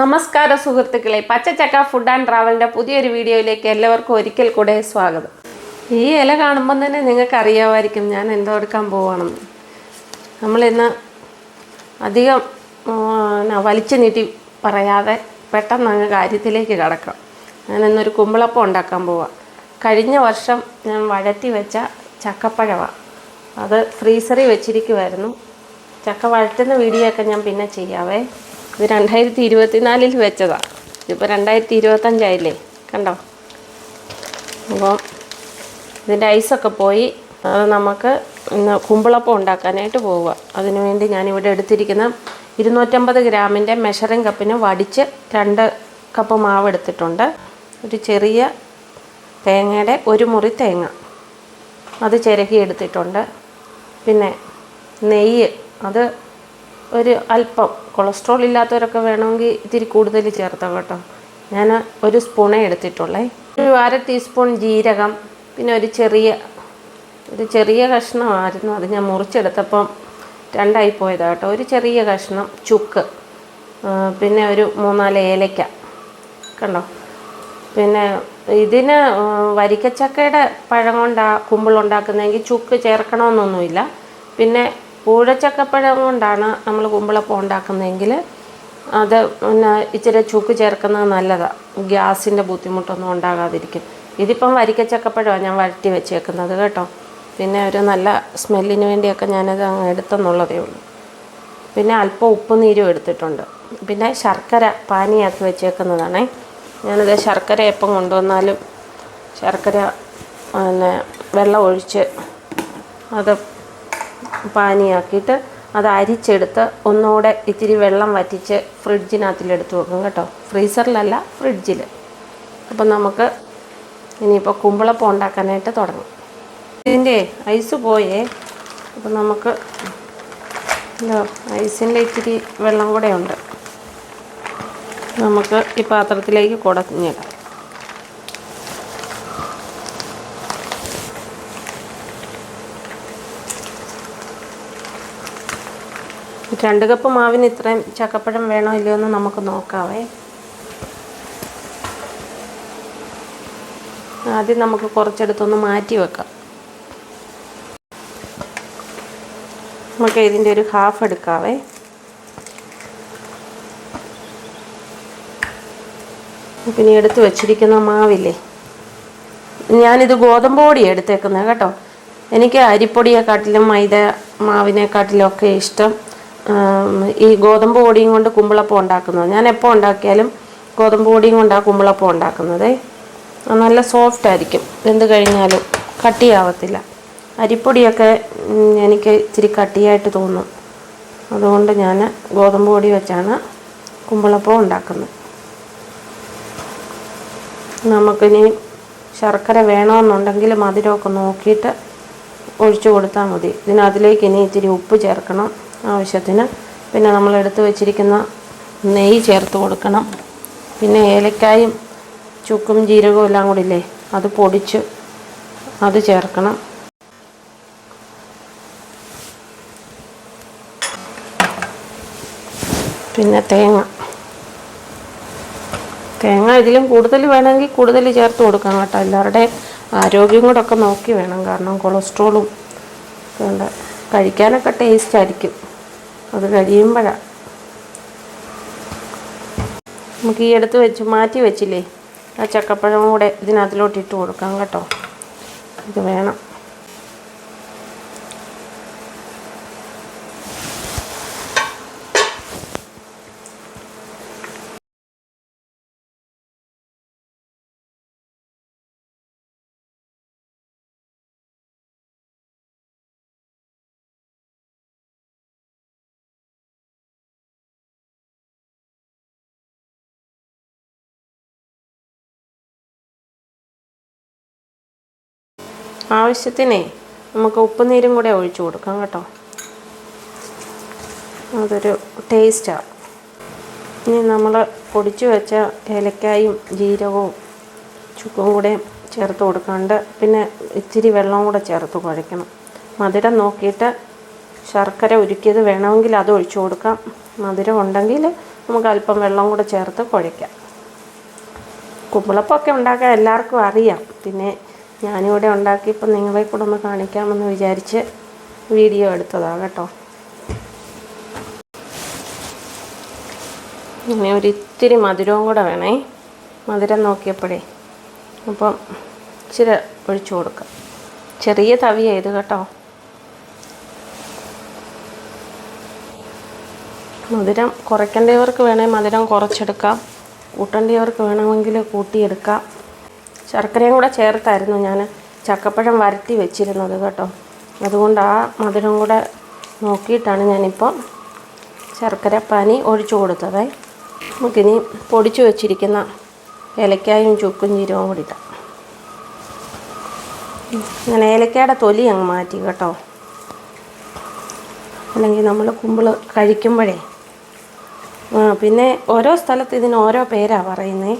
നമസ്കാര സുഹൃത്തുക്കളെ പച്ചച്ചക്ക food and ട്രാവലിന്റെ പുതിയൊരു വീഡിയോയിലേക്ക് എല്ലാവർക്കും ഒരിക്കൽ കൂടെ സ്വാഗതം. ഈ ഇല കാണുമ്പം തന്നെ നിങ്ങൾക്ക് അറിയാമായിരിക്കും ഞാൻ എന്തോ എടുക്കാൻ പോവാണെന്ന്. നമ്മളിന്ന് അധികം വലിച്ചു നീട്ടി പറയാതെ പെട്ടെന്ന് അങ്ങ് കാര്യത്തിലേക്ക് കടക്കാം. ഞാൻ ഇന്നൊരു കുമ്പളപ്പം ഉണ്ടാക്കാൻ പോവാം. കഴിഞ്ഞ വർഷം ഞാൻ വഴറ്റി വെച്ച ചക്കപ്പഴമാണ് അത് ഫ്രീസറിൽ വെച്ചിരിക്കുമായിരുന്നു ചക്ക വഴറ്റുന്ന വീഡിയോ ഒക്കെ ഞാൻ പിന്നെ ചെയ്യാവേ. ഇത് രണ്ടായിരത്തി ഇരുപത്തിനാലിൽ വെച്ചതാണ് ഇതിപ്പോൾ രണ്ടായിരത്തി ഇരുപത്തഞ്ചായില്ലേ കണ്ടോ അപ്പോൾ ഇതിന്റെ ഐസൊക്കെ പോയി. അത് നമുക്ക് കുമ്പിളപ്പം ഉണ്ടാക്കാനായിട്ട് പോവുക. അതിനുവേണ്ടി ഞാനിവിടെ എടുത്തിരിക്കുന്ന ഇരുന്നൂറ്റമ്പത് ഗ്രാമിന്റെ മെഷറിംഗ് കപ്പിന് വടിച്ച് രണ്ട് കപ്പ് മാവ് എടുത്തിട്ടുണ്ട്. ഒരു ചെറിയ തേങ്ങയുടെ ഒരു മുറി തേങ്ങ അത് ചിരകി എടുത്തിട്ടുണ്ട് പിന്നെ നെയ്യ് അത് ഒരു അല്പം കൊളസ്ട്രോൾ ഇല്ലാത്തവരൊക്കെ വേണമെങ്കിൽ ഇത്തിരി കൂടുതൽ ചേർത്തോ കേട്ടോ. ഞാൻ ഒരു സ്പൂണേ എടുത്തിട്ടുള്ളേ. ഒരു അര ടീസ്പൂൺ ജീരകം പിന്നെ ഒരു ചെറിയ ഒരു ചെറിയ കഷ്ണമായിരുന്നു അത് ഞാൻ മുറിച്ചെടുത്തപ്പം രണ്ടായി പോയതാണ് കേട്ടോ. ഒരു ചെറിയ കഷ്ണം ചുക്ക് പിന്നെ ഒരു മൂന്നാൽ ഏലയ്ക്ക കണ്ടോ? പിന്നെ ഇതിന് വരിക്കച്ചക്കയുടെ പഴം കൊണ്ടാ കുമ്പിളുണ്ടാക്കുന്നതെങ്കിൽ ചുക്ക് ചേർക്കണമെന്നൊന്നുമില്ല. പിന്നെ കൂഴച്ചക്കപ്പഴം കൊണ്ടാണ് നമ്മൾ കുമ്പിളപ്പം ഉണ്ടാക്കുന്നതെങ്കിൽ അത് പിന്നെ ഇച്ചിരി ചുക്ക് ചേർക്കുന്നത് നല്ലതാണ് ഗ്യാസിന്റെ ബുദ്ധിമുട്ടൊന്നും ഉണ്ടാകാതിരിക്കും. ഇതിപ്പം വരിക്കച്ചക്കപ്പഴമാണ് ഞാൻ വരട്ടി വെച്ചേക്കുന്നത് കേട്ടോ. പിന്നെ ഒരു നല്ല സ്മെല്ലിന് വേണ്ടിയൊക്കെ ഞാനത് അങ്ങ് എടുത്തെന്നുള്ളതേ ഉള്ളൂ. പിന്നെ അല്പം ഉപ്പ് നീരും എടുത്തിട്ടുണ്ട്. പിന്നെ ശർക്കര പാനിയാക്കി വെച്ചേക്കുന്നതാണേ. ഞാനത് ശർക്കര എപ്പം കൊണ്ടുവന്നാലും ശർക്കര പിന്നെ വെള്ളം ഒഴിച്ച് അത് പാനിയാക്കിയിട്ട് അത് അരിച്ചെടുത്ത് ഒന്നുകൂടെ ഇത്തിരി വെള്ളം വറ്റിച്ച് ഫ്രിഡ്ജിനകത്തിലെടുത്ത് വെക്കും കേട്ടോ. ഫ്രീസറിലല്ല ഫ്രിഡ്ജിൽ അപ്പം നമുക്ക് ഇനിയിപ്പോൾ കുമ്പിളപ്പം ഉണ്ടാക്കാനായിട്ട് തുടങ്ങും. ഇതിന്റെ ഐസ് പോയേ. അപ്പം നമുക്ക് ഇതോ ഐസിന്റെ ഇത്തിരി വെള്ളം കൂടെ ഉണ്ട്. നമുക്ക് ഈ പാത്രത്തിലേക്ക് കുടഞ്ഞിടാം രണ്ട് കപ്പ് മാവിന് ഇത്രയും ചക്കപ്പഴം വേണോ ഇല്ലയോ എന്ന് നമുക്ക് നോക്കാവേ. ആദ്യം നമുക്ക് കുറച്ചെടുത്തൊന്ന് മാറ്റി വെക്കാം. നമുക്ക് ഇതിന്റെ ഒരു ഹാഫ് എടുക്കാവേ. പിന്നെ എടുത്ത് വെച്ചിരിക്കുന്ന മാവില്ലേ? ഞാനിത് ഗോതമ്പ് പൊടി എടുത്തേക്കുന്നത് കേട്ടോ. എനിക്ക് അരിപ്പൊടിയെക്കാട്ടിലും മൈദ മാവിനെക്കാട്ടിലും ഒക്കെ ഇഷ്ടം ഈ ഗോതമ്പ് പൊടിയും കൊണ്ട് കുമ്പിളപ്പം ഉണ്ടാക്കുന്നത്. ഞാൻ എപ്പോൾ ഉണ്ടാക്കിയാലും ഗോതമ്പ് പൊടിയും കൊണ്ടാണ് കുമ്പിളപ്പം ഉണ്ടാക്കുന്നത്. നല്ല സോഫ്റ്റ് ആയിരിക്കും. എന്ത് കഴിഞ്ഞാലും കട്ടിയാവത്തില്ല. അരിപ്പൊടിയൊക്കെ എനിക്ക് ഇച്ചിരി കട്ടിയായിട്ട് തോന്നും. അതുകൊണ്ട് ഞാൻ ഗോതമ്പ് പൊടി വെച്ചാണ് കുമ്പിളപ്പം ഉണ്ടാക്കുന്നത്. നമുക്കിനി ശർക്കര വേണമെന്നുണ്ടെങ്കിൽ മധുരമൊക്കെ നോക്കിയിട്ട് ഒഴിച്ചു കൊടുത്താൽ മതി. ഇതിനകത്തിലേക്ക് ഇനി ഇത്തിരി ഉപ്പ് ചേർക്കണം. ആവശ്യത്തിന്. പിന്നെ നമ്മൾ എടുത്തു വെച്ചിരിക്കുന്ന നെയ്യ് ചേർത്ത് കൊടുക്കണം. പിന്നെ ഏലക്കായും ചുക്കും ജീരകവും എല്ലാം കൂടി ഇല്ലേ അത് പൊടിച്ച് അത് ചേർക്കണം. പിന്നെ തേങ്ങ. തേങ്ങ ഇതിലും കൂടുതൽ വേണമെങ്കിൽ കൂടുതൽ ചേർത്ത് കൊടുക്കാം കേട്ടോ. എല്ലാവരുടെയും ആരോഗ്യം കൂടെ ഒക്കെ നോക്കി വേണം. കാരണം കൊളസ്ട്രോളും ഒക്കെ ഉണ്ട്. കഴിക്കാനൊക്കെ ടേസ്റ്റ് ആയിരിക്കും. അത് കഴിയുമ്പോഴാണ് നമുക്ക് ഈ എടുത്ത് വെച്ച് മാറ്റി വെച്ചില്ലേ? ആ ചക്കപ്പഴം കൂടെ ഇതിനകത്തിലോട്ട് ഇട്ട് കൊടുക്കാം കേട്ടോ. ഇത് വേണം. ആവശ്യത്തിനേ നമുക്ക് ഉപ്പുനീരും കൂടെ ഒഴിച്ചു കൊടുക്കാം കേട്ടോ. അതൊരു ടേസ്റ്റാണ് ഇനി നമ്മൾ പൊടിച്ചു വെച്ച ഏലക്കായും ജീരകവും ചുക്കും കൂടെ ചേർത്ത് കൊടുക്കാണ്ട് പിന്നെ ഇച്ചിരി വെള്ളവും കൂടെ ചേർത്ത് കുഴയ്ക്കണം. മധുരം നോക്കിയിട്ട് ശർക്കര ഉരുക്കിയത് വേണമെങ്കിൽ അത് ഒഴിച്ചു കൊടുക്കാം. മധുരം ഉണ്ടെങ്കിൽ നമുക്ക് അല്പം വെള്ളം കൂടെ ചേർത്ത് കുഴയ്ക്കാം. കുമ്പിളപ്പമൊക്കെ ഉണ്ടാക്കാൻ എല്ലാവർക്കും അറിയാം. പിന്നെ ഞാനിവിടെ ഉണ്ടാക്കിയപ്പോൾ നിങ്ങളെ കൂടെ ഒന്ന് കാണിക്കാമെന്ന് വിചാരിച്ച് വീഡിയോ എടുത്തതാണ് കേട്ടോ. ഇനി ഒരിത്തിരി മധുരവും കൂടെ വേണേ. മധുരം നോക്കിയപ്പോഴേ. അപ്പം ഇച്ചിരി ഒഴിച്ചു കൊടുക്കാം. ചെറിയ തവിയാണ് ഇത് കേട്ടോ. മധുരം കുറയ്ക്കേണ്ടവർക്ക് വേണേൽ മധുരം കുറച്ചെടുക്കാം. കൂട്ടേണ്ടവർക്ക് വേണമെങ്കിൽ കൂട്ടിയെടുക്കാം. ശർക്കരയും കൂടെ ചേർത്തായിരുന്നു ഞാൻ. ചക്കപ്പഴം വരട്ടി വെച്ചിരുന്നത് കേട്ടോ. അതുകൊണ്ട് ആ മധുരം കൂടെ നോക്കിയിട്ടാണ് ഞാനിപ്പോൾ ശർക്കര പാനി ഒഴിച്ചു കൊടുത്തത്. നമുക്കിനി പൊടിച്ചു വെച്ചിരിക്കുന്ന ഏലക്കായും ചുക്കും ജീരവും കൂടി ഇട്ടാം ഞാൻ ഏലക്കയുടെ തൊലി അങ്ങ് മാറ്റി കേട്ടോ. അല്ലെങ്കിൽ നമ്മൾ കുമ്പിൾ കഴിക്കുമ്പോഴേ. പിന്നെ ഓരോ സ്ഥലത്ത് ഇതിന് ഓരോ പേരാണ് പറയുന്നത്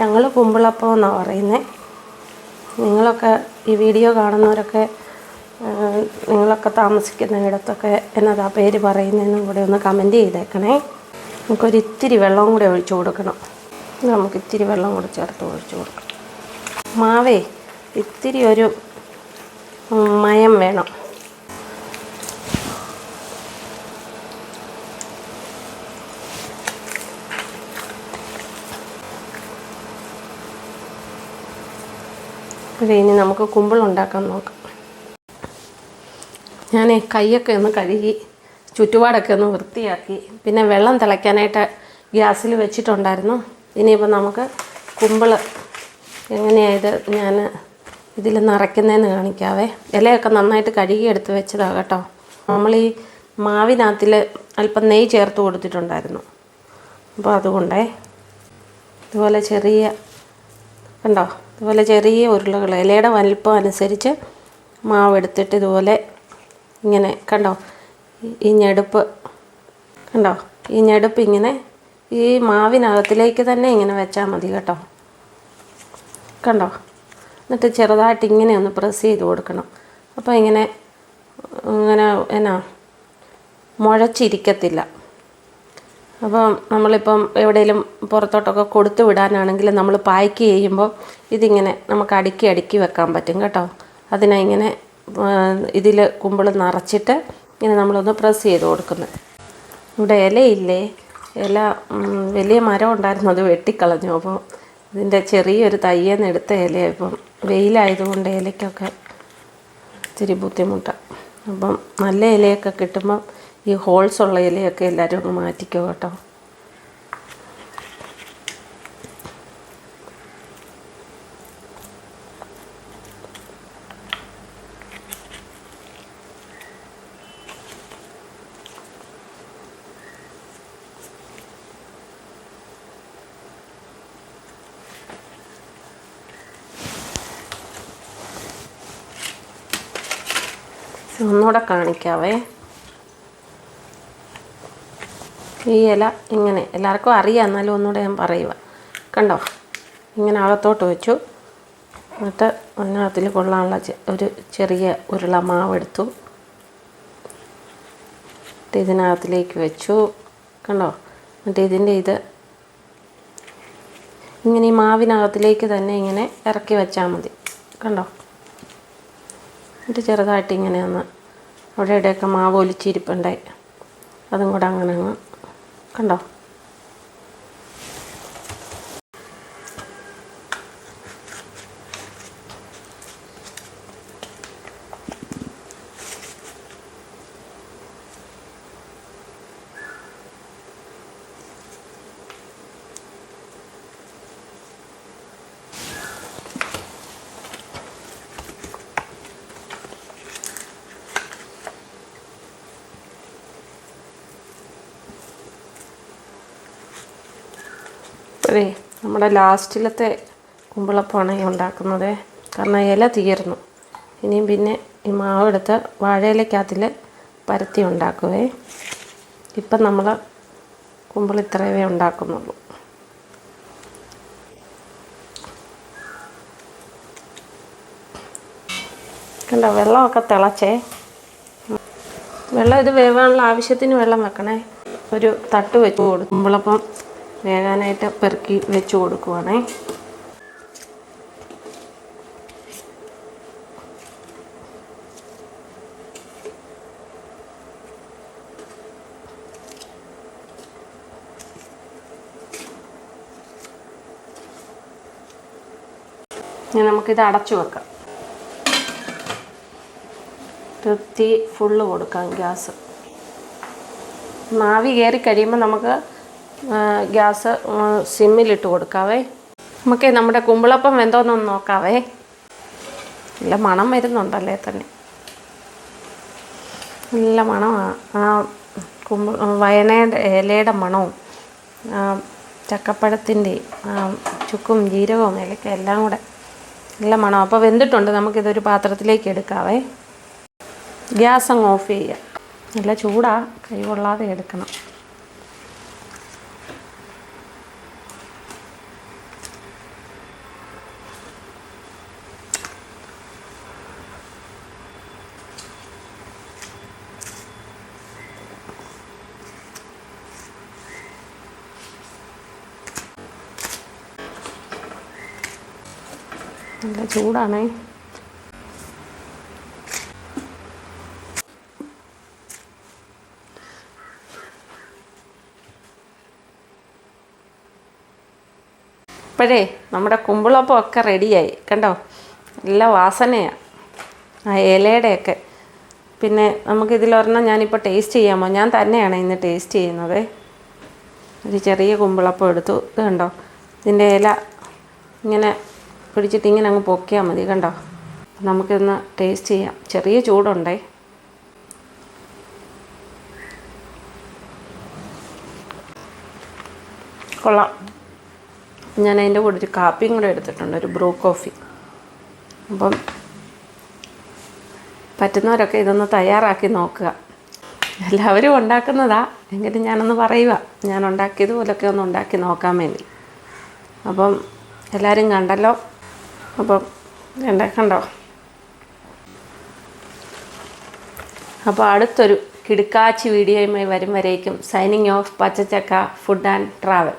ഞങ്ങൾ കുമ്പിളപ്പം എന്നാണ് പറയുന്നത് നിങ്ങളൊക്കെ ഈ വീഡിയോ കാണുന്നവരൊക്കെ നിങ്ങളൊക്കെ താമസിക്കുന്ന ഇടത്തൊക്കെ എന്നതാ പേര് പറയുന്നതെന്നും കൂടെ ഒന്ന് കമന്റ് ചെയ്തേക്കണേ. നമുക്കൊരു ഇത്തിരി വെള്ളം കൂടെ ഒഴിച്ചു കൊടുക്കണം. നമുക്ക് ഇത്തിരി വെള്ളം കൂടെ ചേർത്ത് ഒഴിച്ചു കൊടുക്കണം. മാവേ ഇത്തിരി ഒരു മയം വേണം. അതെ ഇനി നമുക്ക് കുമ്പിളുണ്ടാക്കാൻ നോക്കാം. ഞാൻ കൈയൊക്കെ ഒന്ന് കഴുകി ചുറ്റുപാടൊക്കെ ഒന്ന് വൃത്തിയാക്കി പിന്നെ വെള്ളം തിളയ്ക്കാനായിട്ട് ഗ്യാസിൽ വെച്ചിട്ടുണ്ടായിരുന്നു. ഇനിയിപ്പോൾ നമുക്ക് കുമ്പിൾ എങ്ങനെയായത് ഞാൻ ഇതിൽ നിറയ്ക്കുന്നതെന്ന് കാണിക്കാവേ. ഇലയൊക്കെ നന്നായിട്ട് കഴുകി എടുത്ത് വെച്ചതാണ് കേട്ടോ. നമ്മൾ ഈ മാവിനകത്തിൽ അല്പം നെയ്യ് ചേർത്ത് കൊടുത്തിട്ടുണ്ടായിരുന്നു. അപ്പോൾ അതുകൊണ്ടേ ഇതുപോലെ ചെറിയ കണ്ടോ? ഇതുപോലെ ചെറിയ ഉരുളകൾ ഇലയുടെ വലിപ്പം അനുസരിച്ച് മാവ് എടുത്തിട്ട് ഇതുപോലെ ഇങ്ങനെ കണ്ടോ? ഈ ഞെടുപ്പ് കണ്ടോ? ഈ ഞെടുപ്പ് ഇങ്ങനെ ഈ മാവിനകത്തിലേക്ക് തന്നെ ഇങ്ങനെ വെച്ചാൽ മതി കേട്ടോ. കണ്ടോ? എന്നിട്ട് ചെറുതായിട്ട് ഇങ്ങനെ ഒന്ന് പ്രസ് ചെയ്ത് കൊടുക്കണം. അപ്പോൾ ഇങ്ങനെ ഇങ്ങനെ എന്നാ മുഴച്ചിരിക്കത്തില്ല. അപ്പം നമ്മളിപ്പം എവിടെയെങ്കിലും പുറത്തോട്ടൊക്കെ കൊടുത്തു വിടാനാണെങ്കിൽ നമ്മൾ പായ്ക്ക് ചെയ്യുമ്പോൾ ഇതിങ്ങനെ നമുക്ക് അടുക്കി അടുക്കി വെക്കാൻ പറ്റും കേട്ടോ. അതിനെ ഇങ്ങനെ ഇതിൽ കുമ്പിൾ നിറച്ചിട്ട് ഇങ്ങനെ നമ്മളൊന്ന് പ്രസ് ചെയ്ത് കൊടുക്കുന്നത് ഇവിടെ ഇലയില്ലേ? ഇല വലിയ മരം ഉണ്ടായിരുന്നു അത് വെട്ടിക്കളഞ്ഞു. അപ്പോൾ ഇതിന്റെ ചെറിയൊരു തയ്യെന്ന് എടുത്ത ഇലയാണ് ഇപ്പം. വെയിലായതുകൊണ്ട് ഇലയ്ക്കൊക്കെ ഇത്തിരി ബുദ്ധിമുട്ടാണ് അപ്പം നല്ല ഇലയൊക്കെ കിട്ടുമ്പം ഈ ഹോൾസ് ഉള്ള ഇലയൊക്കെ എല്ലാവരും ഒന്ന് മാറ്റിക്കോ കേട്ടോ. ഒന്നുകൂടെ കാണിക്കാവേ. ഈ ഇല ഇങ്ങനെ എല്ലാവർക്കും അറിയാം. എന്നാലും ഒന്നുകൂടെ ഞാൻ പറയുക കണ്ടോ? ഇങ്ങനെ അകത്തോട്ട് വെച്ചു. എന്നിട്ട് അതിനകത്തിൽ കൊള്ളാനുള്ള ഒരു ചെറിയ ഉരുള മാവെടുത്തു എന്നിട്ട് ഇതിനകത്തിലേക്ക് വെച്ചു. കണ്ടോ? എന്നിട്ട് ഇതിന്റെ ഇത് ഇങ്ങനെ ഈ മാവിനകത്തിലേക്ക് തന്നെ ഇങ്ങനെ ഇറക്കി വെച്ചാൽ മതി. കണ്ടോ? എന്നിട്ട് ചെറുതായിട്ട് ഇങ്ങനെ ഒന്ന് അവിടെ ഇവിടെയൊക്കെ മാവ് ഒലിച്ചിരിപ്പുണ്ടായി. അതും കൂടെ അങ്ങനെ അങ്ങ് കണ്ടോ ഇപ്പോഴേ നമ്മുടെ ലാസ്റ്റിലത്തെ കുമ്പിളപ്പമാണ് ഉണ്ടാക്കുന്നത്. കാരണം ഇല തീർന്നു. ഇനിയും പിന്നെ ഈ മാവ് മാവെടുത്ത് വാഴയിലക്കകത്തിൽ പരത്തി ഉണ്ടാക്കുവേ. ഇപ്പം നമ്മൾ കുമ്പിൾ ഇത്രയേ ഉണ്ടാക്കുന്നുള്ളൂ. കണ്ടോ വെള്ളമൊക്കെ തിളച്ചേ. വെള്ളം ഇത് വേവാനുള്ള ആവശ്യത്തിന് വെള്ളം വെക്കണേ. ഒരു തട്ട് വെച്ച് കൊടുക്കുമ്പോളപ്പം കുമ്പളപ്പം വേകാനായിട്ട് പെറുക്കി വെച്ച് കൊടുക്കുവാണേ. ഇനി നമുക്കിത് അടച്ചു വെക്കാം. തൃപ്തി ഫുള്ള് കൊടുക്കാം ഗ്യാസ്. മാവി കയറി കഴിയുമ്പോൾ നമുക്ക് ഗ്യാസ് സിമ്മിലിട്ട് കൊടുക്കാവേ. നമുക്ക് നമ്മുടെ കുമ്പിളപ്പം വെന്തോന്നൊന്ന് നോക്കാവേ. നല്ല മണം വരുന്നുണ്ടല്ലേ തന്നെ. നല്ല മണമാണ് ആ കുമ്പ വയനയുടെ ഇലയുടെ മണവും ചക്കപ്പഴത്തിന്റെ ചുക്കും ജീരകവും ഇലയ്ക്കും എല്ലാം കൂടെ നല്ല മണം അപ്പോൾ വെന്തിട്ടുണ്ട്. നമുക്കിതൊരു പാത്രത്തിലേക്ക് എടുക്കാവേ. ഗ്യാസ് അങ്ങ് ഓഫ് ചെയ്യുക. നല്ല ചൂടാ. കൈ കൊള്ളാതെ എടുക്കണം. നല്ല ചൂടാണേ. ഇപ്പോഴേ നമ്മുടെ കുമ്പിളപ്പം ഒക്കെ റെഡിയായി കണ്ടോ? നല്ല വാസനയാണ് ആ ഇലയുടെയൊക്കെ. പിന്നെ നമുക്കിതിലൊരെണ്ണം ഞാനിപ്പോൾ ടേസ്റ്റ് ചെയ്യാമോ ഞാൻ തന്നെയാണ് ഇന്ന് ടേസ്റ്റ് ചെയ്യുന്നത്. ഒരു ചെറിയ കുമ്പിളപ്പം എടുത്തു. ഇത് കണ്ടോ? ഇതിന്റെ ഇല ഇങ്ങനെ പിടിച്ചിട്ട് ഇങ്ങനെ അങ്ങ് പൊക്കിയാൽ മതി കണ്ടോ? നമുക്കിന്ന് ടേസ്റ്റ് ചെയ്യാം. ചെറിയ ചൂടുണ്ടേ? കൊള്ളാം. ഞാൻ അതിന്റെ കൂടെ ഒരു കാപ്പിയും കൂടെ എടുത്തിട്ടുണ്ട് ഒരു ബ്രൂ കോഫി അപ്പം പറ്റുന്നവരൊക്കെ ഇതൊന്ന് തയ്യാറാക്കി നോക്കുക. എല്ലാവരും ഉണ്ടാക്കുന്നതാ. എങ്കിലും ഞാനൊന്ന് പറയുക. ഞാൻ ഉണ്ടാക്കിയതുപോലൊക്കെ ഒന്ന് ഉണ്ടാക്കി നോക്കാൻ വേണ്ടി. അപ്പം എല്ലാവരും കണ്ടല്ലോ? അപ്പം എന്റെ കണ്ടോ? അപ്പോൾ അടുത്തൊരു കിടുക്കാച്ചി വീഡിയോയുമായി വരും വരേക്കും. സൈനിങ് ഓഫ് പച്ചച്ചക്ക ഫുഡ് ആൻഡ് ട്രാവൽ